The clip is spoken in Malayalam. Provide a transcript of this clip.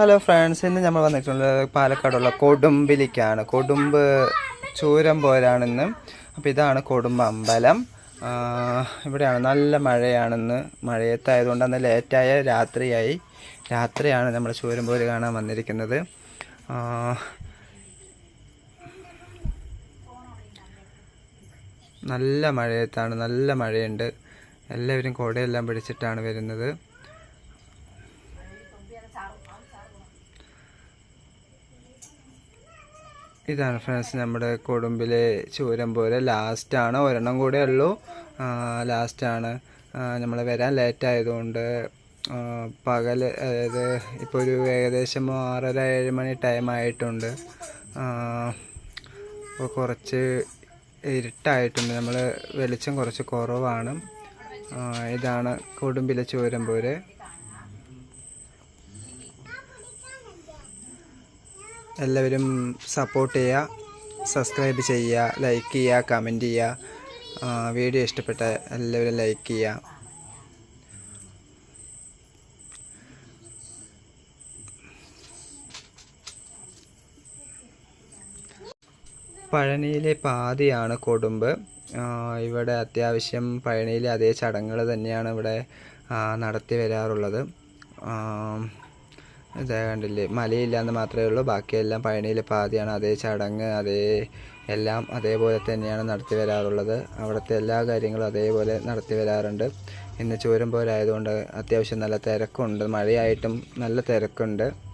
ഹലോ ഫ്രണ്ട്സ് ഇന്ന് നമ്മൾ വന്നിട്ടുള്ളത് പാലക്കാടുള്ള കൊടുമ്പിലിക്കാണ്. കൊടുമ്പ് ചൂരം പോരാണെന്ന് അപ്പോൾ ഇതാണ് കൊടുമ്പ് അമ്പലം. ഇവിടെയാണ് നല്ല മഴയാണെന്ന്. മഴയത്തായതുകൊണ്ട് അന്ന് ലേറ്റായ രാത്രിയായി. രാത്രിയാണ് നമ്മൾ ചൂരം പോര് കാണാൻ വന്നിരിക്കുന്നത്. നല്ല മഴയത്താണ്. നല്ല മഴയുണ്ട്. എല്ലാവരും കുടയെല്ലാം പിടിച്ചിട്ടാണ് വരുന്നത്. ഇതാണ് ഫ്രണ്ട്സ് നമ്മുടെ കൊടുമ്പിലെ ചൂരം പോലെ. ലാസ്റ്റാണ് ഒരെണ്ണം കൂടെ ഉള്ളൂ. ലാസ്റ്റാണ് നമ്മൾ വരാൻ ലേറ്റ് ആയതുകൊണ്ട് പകൽ അതായത് ഇപ്പോൾ ഒരു ഏകദേശം ആറര ഏഴ് മണി ടൈം ആയിട്ടുണ്ട്. അപ്പോൾ കുറച്ച് ഇരുട്ടായിട്ടുണ്ട്. നമ്മൾ വെളിച്ചം കുറച്ച് കുറവാണ്. ഇതാണ് കൊടുമ്പിലെ ചൂരം എല്ലാവരും സപ്പോർട്ട് ചെയ്യുക സബ്സ്ക്രൈബ് ചെയ്യുക ലൈക്ക് ചെയ്യുക കമന്റ് ചെയ്യുക. വീഡിയോ ഇഷ്ടപ്പെട്ട എല്ലാവരും ലൈക്ക് ചെയ്യുക. പഴനിയിലെ പാതിയാണ് കൊടുമ്പ്. ഇവിടെ അത്യാവശ്യം പഴനിയിലെ അതേ ചടങ്ങുകൾ തന്നെയാണ് ഇവിടെ നടത്തി വരാറുള്ളത്. കണ്ടില്ലേ മലയില്ലാന്ന് മാത്രമേ ഉള്ളൂ ബാക്കിയെല്ലാം പഴനിയിലെ പാതിയാണ് അതേ ചടങ്ങ് അതേ എല്ലാം അതേപോലെ തന്നെയാണ് നടത്തി വരാറുള്ളത്. അവിടുത്തെ എല്ലാ കാര്യങ്ങളും അതേപോലെ നടത്തി വരാറുണ്ട്. ഇന്ന് ചൂരം പോരായതുകൊണ്ട് അത്യാവശ്യം നല്ല തിരക്കുണ്ട് മഴയായിട്ടും നല്ല തിരക്കുണ്ട്.